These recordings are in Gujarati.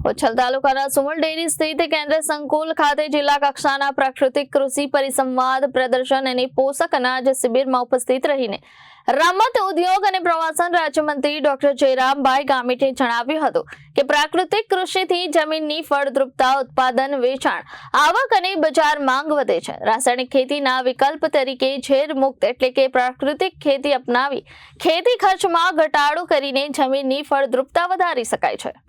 ઉચ્છલ તાલુકાના સુમલ ડેરી સ્થિત કેન્દ્ર સંકુલ ખાતે જિલ્લા કક્ષાના પ્રાકૃતિક કૃષિ પરિસંવાદ પ્રદર્શન અને પોષક અનાજ શિબિરમાં ઉપસ્થિત રહીને રમત ઉદ્યોગ અને પ્રવાસન રાજ્યમંત્રી ડોક્ટર જયરામભાઈ ગામિતે જણાવ્યું હતું કે પ્રાકૃતિક કૃષિથી જમીનની ફળદ્રુપતા, ઉત્પાદન, વેચાણ, આવક અને બજાર માંગ વધે છે. રાસાયણિક ખેતીના વિકલ્પ તરીકે ઝેર એટલે કે પ્રાકૃતિક ખેતી અપનાવી ખેતી ખર્ચમાં ઘટાડો કરીને જમીનની ફળદ્રુપતા વધારી શકાય છે.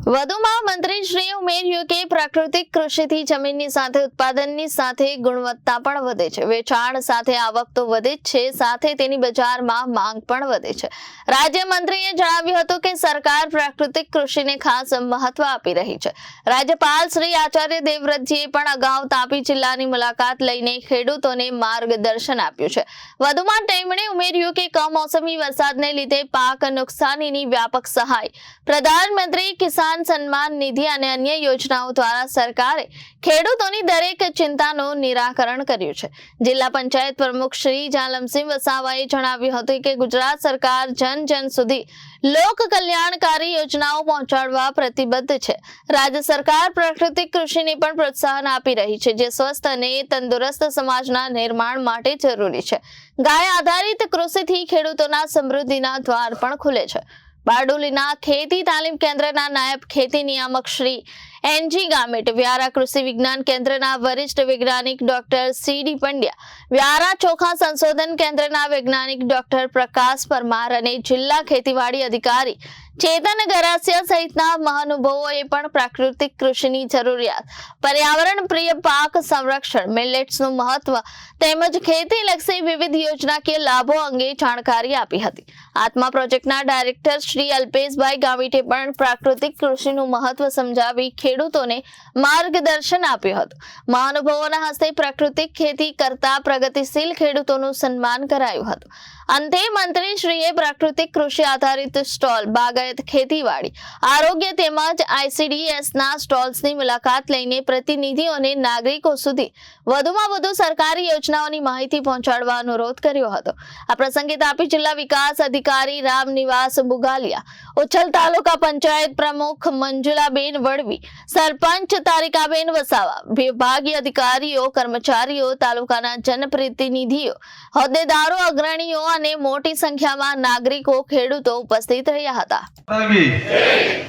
વધુમાં મંત્રીશ્રીએ ઉમેર્યું કે પ્રાકૃતિક કૃષિથી જમીનની સાથે, ઉત્પાદનની સાથે ગુણવત્તા પણ વધે છે. વેચાણ સાથે આવક તો વધે જ છે, સાથે તેની બજારમાં માંગ પણ વધે છે. રાજ્યમંત્રીએ જણાવ્યું હતું કે સરકાર પ્રાકૃતિક કૃષિને ખાસ મહત્વ આપી રહી છે. રાજ્યપાલ શ્રી આચાર્ય દેવવ્રતજીએ પણ અગાઉ તાપી જિલ્લાની મુલાકાત લઈને ખેડૂતોને માર્ગદર્શન આપ્યું છે. વધુમાં તેમણે ઉમેર્યું કે કમોસમી વરસાદને લીધે પાક નુકસાનીની વ્યાપક સહાય, પ્રધાનમંત્રી કિસાન સન્માન નિધિ અને અન્ય યોજનાઓ દ્વારા સરકારે ખેડૂતોની દરેક ચિંતાનું નિરાકરણ કર્યું છે. જિલ્લા પંચાયત પ્રમુખ શ્રી જાલમસિંહ વસાવાએ જણાવ્યું હતું કે ગુજરાત સરકાર જન જન સુધી લોક કલ્યાણકારી યોજનાઓ પહોંચાડવા પ્રતિબદ્ધ છે. રાજ્ય સરકાર પ્રાકૃતિક કૃષિને પણ પ્રોત્સાહન આપી રહી છે, જે સ્વસ્થ અને તંદુરસ્ત સમાજના નિર્માણ માટે જરૂરી છે. ગાય આધારિત કૃષિથી ખેડૂતોના સમૃદ્ધિના દ્વાર પણ ખુલે છે. બારડોલીના ખેતી તાલીમ કેન્દ્રના નાયબ ખેતી નિયામક શ્રી એનજી ગામેટ વ્યારા કૃષિ વિજ્ઞાન કેન્દ્રના વરિષ્ઠ વૈજ્ઞાનિક ડોક્ટર સીડી પંડ્યા, વ્યારા ચોખા સંશોધન કેન્દ્રના વૈજ્ઞાનિક ડોક્ટર પ્રકાશ પરમાર અને જિલ્લા ખેતીવાડી અધિકારી ચેતન ગરાસિયા સહિતના મહાનુભાવોએ પણ પ્રાકૃતિક કૃષિની જરૂરિયાત, પર્યાવરણ પ્રિય પાક સંરક્ષણ, મિલેટ્સનું મહત્વ તેમજ ખેતી લક્ષી વિવિધ યોજનાકીય લાભો અંગે જાણકારી આપી હતી. આત્મા પ્રોજેક્ટના ડાયરેક્ટર શ્રી અલ્પેશભાઈ ગાવિતે પણ પ્રાકૃતિક કૃષિનું મહત્વ સમજાવી ખેડૂતોને માર્ગદર્શન આપ્યું હતું. મહાનુભાવોના હસ્તે પ્રાકૃતિક ખેતી કરતા પ્રગતિશીલ ખેડૂતોનું સન્માન કરાયું હતું. અંતે મંત્રીશ્રીએ પ્રાકૃતિક કૃષિ આધારિત સ્ટોલ, બાગાયત ખેતીવાડી, આરોગ્ય તેમજ આઈસીડીએસના સ્ટોલ્સની મુલાકાત લઈને પ્રતિનિધિઓને નાગરિકો સુધી વધુમાં વધુ સરકારી યોજનાઓની માહિતી પહોંચાડવા અનુરોધ કર્યો હતો. આ પ્રસંગે તાપી જિલ્લા વિકાસ અધિકારી રામનિવાસ બુગાલિયા, ઉચ્છલ તાલુકા પંચાયત પ્રમુખ મંજુલાબેન વડવી સરપંચ તારિકાબેન વસાવા. વિભાગીય અધિકારીઓ, કર્મચારીઓ, તાલુકાના જનપ્રતિનિધિઓ, હોદ્દેદારો, અગ્રણીઓ અને મોટી સંખ્યામાં નાગરિકો, ખેડૂતો ઉપસ્થિત રહ્યા હતા.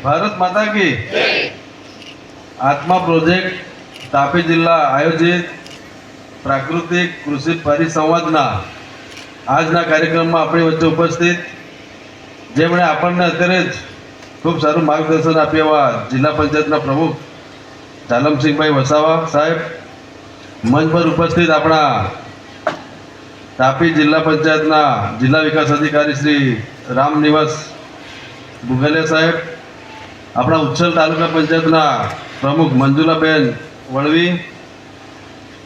ભારત માતા કી. આત્મા પ્રોજેક્ટ, તાપી જિલ્લા આયોજિત પ્રાકૃતિક કૃષિ પરિસંવાદના આજના કાર્યક્રમમાં આપણી વચ્ચે ઉપસ્થિત. જેમણે આપણને અત્યારે જ ખૂબ સારું માર્ગદર્શન આપ્યું એવા જિલ્લા પંચાયતના પ્રમુખ ચાલમસિંહભાઈ વસાવા સાહેબ. મંચ પર ઉપસ્થિત આપણા તાપી જિલ્લા પંચાયતના જિલ્લા વિકાસ અધિકારી શ્રી રામનિવાસ ભુગલે સાહેબ. આપણા ઉચ્છલ તાલુકા પંચાયતના પ્રમુખ મંજુલાબેન વળવી.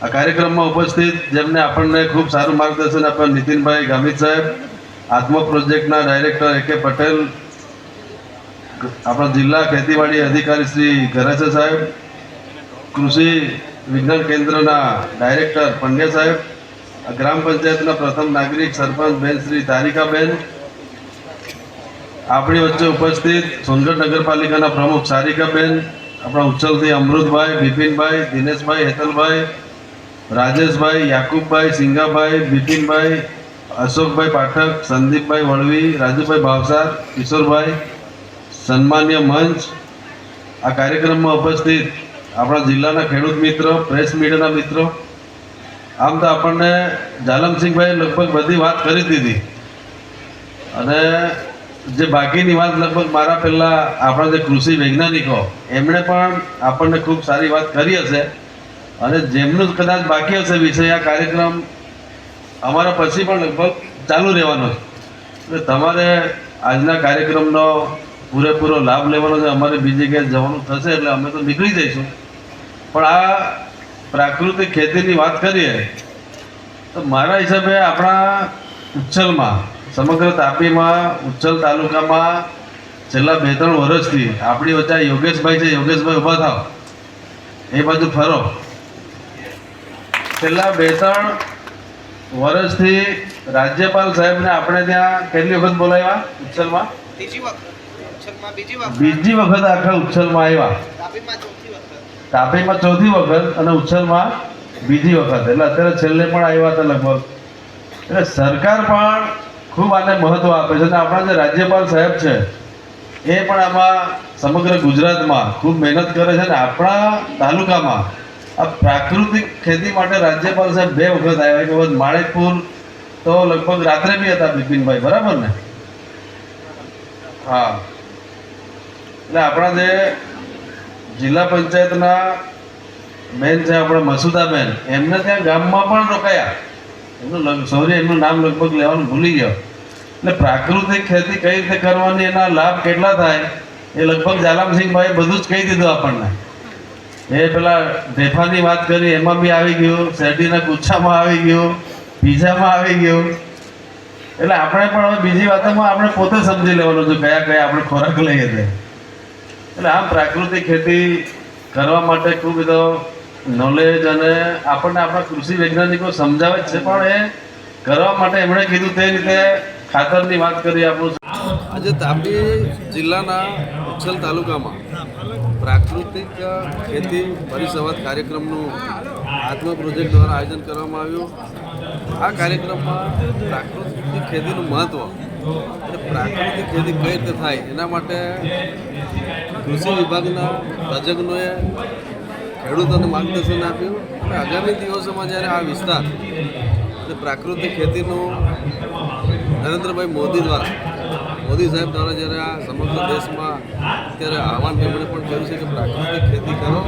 આ કાર્યક્રમમાં ઉપસ્થિત જેમને આપણને ખૂબ સારું માર્ગદર્શન આપ્યા નીતિનભાઈ ગામિત સાહેબ. આત્મા પ્રોજેક્ટના ડાયરેક્ટર એ કે પટેલ આપણા જિલ્લા ખેતીવાડી અધિકારી શ્રી ગરાચા સાહેબ, કૃષિ વિજ્ઞાન કેન્દ્રના ડાયરેક્ટર પંડ્યા સાહેબ ગ્રામ પંચાયતના પ્રથમ નાગરિક સરપંચ શ્રી તારિકાબેન, આપણી વચ્ચે ઉપસ્થિત સોનગઢ નગરપાલિકાના પ્રમુખ સારિકાબેન, આપણા ઉચ્છલથી અમૃતભાઈ, બિપિનભાઈ, દિનેશભાઈ, હેતલભાઈ, રાજેશભાઈ, યાકુબભાઈ, સિંગાભાઈ, બિપિનભાઈ, અશોકભાઈ પાઠક, સંદીપભાઈ વળવી, રાજુભાઈ ભાવસાર, કિશોરભાઈ સન્માન્ય મંચ આ કાર્યક્રમમાં ઉપસ્થિત આપણા જિલ્લાના ખેડૂત મિત્ર, પ્રેસ મીડિયાના મિત્રો. આમ તો આપણને જાલમસિંહભાઈ લગભગ બધી વાત કરી દીધી. અને જે બાકીની વાત લગભગ મારા પહેલાં આપણા જે કૃષિ વૈજ્ઞાનિકો, એમણે પણ આપણને ખૂબ સારી વાત કરી હશે. અને જેમનું કદાચ બાકી હશે વિષય, આ કાર્યક્રમ અમારા પછી પણ લગભગ ચાલુ રહેવાનો છે. એટલે તમારે આજના કાર્યક્રમનો પૂરેપૂરો લાભ લેવાનો છે, અમારે બીજી જગ્યાએ જવાનું થશે એટલે અમે તો નીકળી જઈશું. પણ આ પ્રાકૃતિક ખેતીની વાત કરીએ, તો મારા હિસાબે આપણા ઉચ્છલમાં, સમગ્ર તાપીમાં, ઉચ્છલ તાલુકામાં છેલ્લા બે ત્રણ વર્ષથી, આપણી વચ્ચે યોગેશભાઈ છે, યોગેશભાઈ ઊભા થાવ એ બાજુ ફરો. છેલ્લા બે ત્રણ વર્ષથી રાજ્યપાલ સાહેબને આપણે ત્યાં કેટલી વખત બોલાવ્યા ઉચ્છલમાં? બીજી વખત? આખા ઉચ્છલમાં આવ્યા. તાપીમાં ચોથી વખત અને ઉચ્છલમાં બીજી વખત. એટલે અત્યારે છેલ્લે પણ આવ્યા હતા લગભગ. એટલે સરકાર પણ ખૂબ આને મહત્વ આપે છે. અને આપણા જે રાજ્યપાલ સાહેબ છે એ પણ આમાં સમગ્ર ગુજરાતમાં ખૂબ મહેનત કરે છે. અને આપણા તાલુકામાં આ પ્રાકૃતિક ખેતી માટે રાજ્યપાલ સાહેબ બે વખત આવ્યા. એક વખત માણેકપુર તો લગભગ રાત્રે બી હતા બિપિનભાઈ. બરાબર ને? હા. એટલે આપણા જે જિલ્લા પંચાયતના બેન છે આપણા મસુદાબેન, એમને ત્યાં ગામમાં પણ રોકાયા. એમનું લગ- સોરી એમનું નામ લગભગ લેવાનું ભૂલી ગયો. એટલે પ્રાકૃતિક ખેતી કઈ રીતે કરવાની, એના લાભ કેટલા થાય, એ લગભગ જાલામસિંહભાઈ બધું જ કહી દીધું આપણને. એ પેલા ઢેફાની વાત કરી, એમાં બી આવી ગયું, શેરડીના ગુચ્છામાં આવી ગયું, પીઝામાં આવી ગયું. એટલે આપણે પણ હવે બીજી વાતોમાં આપણે પોતે સમજી લેવાનું છે, કયા કયા આપણે ખોરાક લઈએ છીએ એટલે આમ પ્રાકૃતિક ખેતી કરવા માટે ખૂબ બધો નોલેજ અને આપણને આપણા કૃષિ વૈજ્ઞાનિકો સમજાવે છે, પણ એ કરવા માટે એમણે કીધું તે રીતે ખાતરની વાત કરી આપણું. આજે તાપી જિલ્લાના ઉચ્છલ તાલુકામાં પ્રાકૃતિક ખેતી પરિસંવાદ કાર્યક્રમનું આત્મા પ્રોજેક્ટ દ્વારા આયોજન કરવામાં આવ્યું. આ કાર્યક્રમમાં પ્રાકૃતિક ખેતીનું મહત્ત્વ અને પ્રાકૃતિક ખેતી કઈ રીતે થાય, એના માટે કૃષિ વિભાગના તજજ્ઞોએ ખેડૂતોને માર્ગદર્શન આપ્યું. અને આગામી દિવસોમાં જ્યારે આ વિસ્તાર પ્રાકૃતિક ખેતીનું નરેન્દ્રભાઈ મોદી દ્વારા, મોદી સાહેબ દ્વારા જ્યારે આ સમગ્ર દેશમાં અત્યારે આહવાન તેમણે પણ કર્યું છે કે પ્રાકૃતિક ખેતી કરો.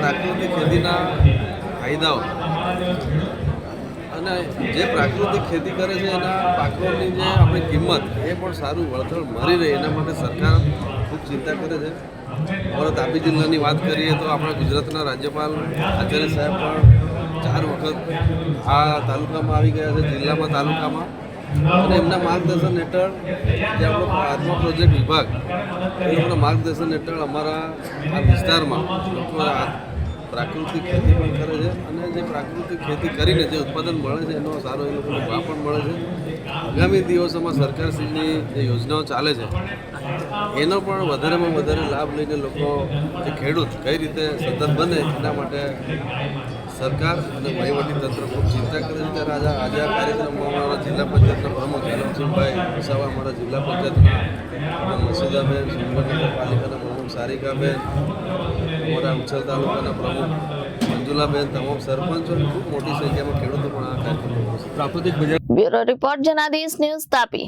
પ્રાકૃતિક ખેતીના ફાયદાઓ અને જે પ્રાકૃતિક ખેતી કરે છે, એના પાકોની જે આપણી કિંમત, એ પણ સારું વળતર મળી રહે, એના માટે સરકાર ખૂબ ચિંતા કરે છે. હવે તાપી જિલ્લાની વાત કરીએ તો આપણા ગુજરાતના રાજ્યપાલ આચાર્ય સાહેબ પણ ચાર વખત આ તાલુકામાં આવી ગયા છે, જિલ્લામાં તાલુકામાં. અને એમના માર્ગદર્શન હેઠળ જે આપણો આત્મા પ્રોજેક્ટ વિભાગ, એ લોકોના માર્ગદર્શન હેઠળ અમારા આ વિસ્તારમાં લોકો પ્રાકૃતિક ખેતી પણ કરે છે અને જે પ્રાકૃતિક ખેતી કરીને જે ઉત્પાદન મળે છે એનો સારો એ લોકોને ભાવ પણ મળે છે. આગામી દિવસોમાં સરકારશ્રીની જે યોજનાઓ ચાલે છે, એનો પણ વધારેમાં વધારે લાભ લઈને લોકો જે ખેડૂત કઈ રીતે સતત બને એના માટે સરકાર અને તંત્ર ખૂબ ચિંતા કરે છે. ત્યારે આજે આજે આ કાર્યક્રમમાં અમારા જિલ્લા પંચાયતના પ્રમુખ હેલમસિંહભાઈ વસાવા અમારા જિલ્લા પંચાયતના મસુદાબેન સુંદર નગરપાલિકાના પ્રમુખ સારિકાબેન અમારા ઉછલ તાલુકાના પ્રમુખ મંજુલાબેન તમામ સરપંચો ખૂબ મોટી સંખ્યામાં ખેડૂતો પણ આ કાર્યક્રમમાં પ્રાકૃતિક બજાર bureau report Janadesh news Tapi.